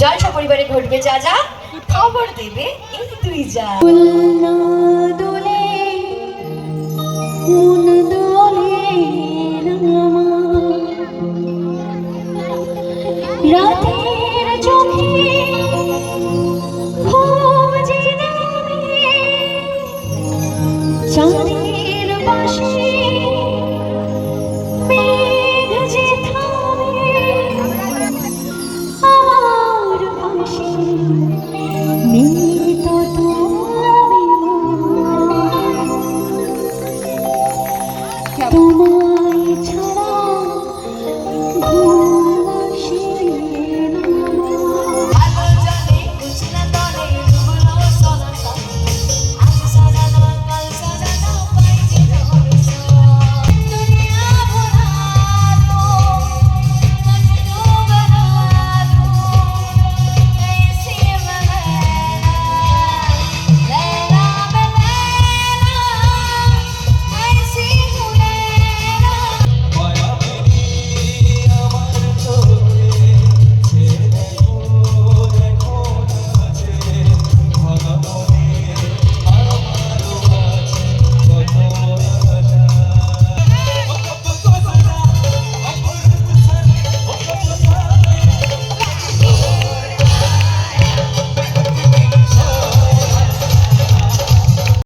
জলসা পরিবারে ঘটবে যা যা। খবর দেবে এই তুই যা। ফুলনা 多么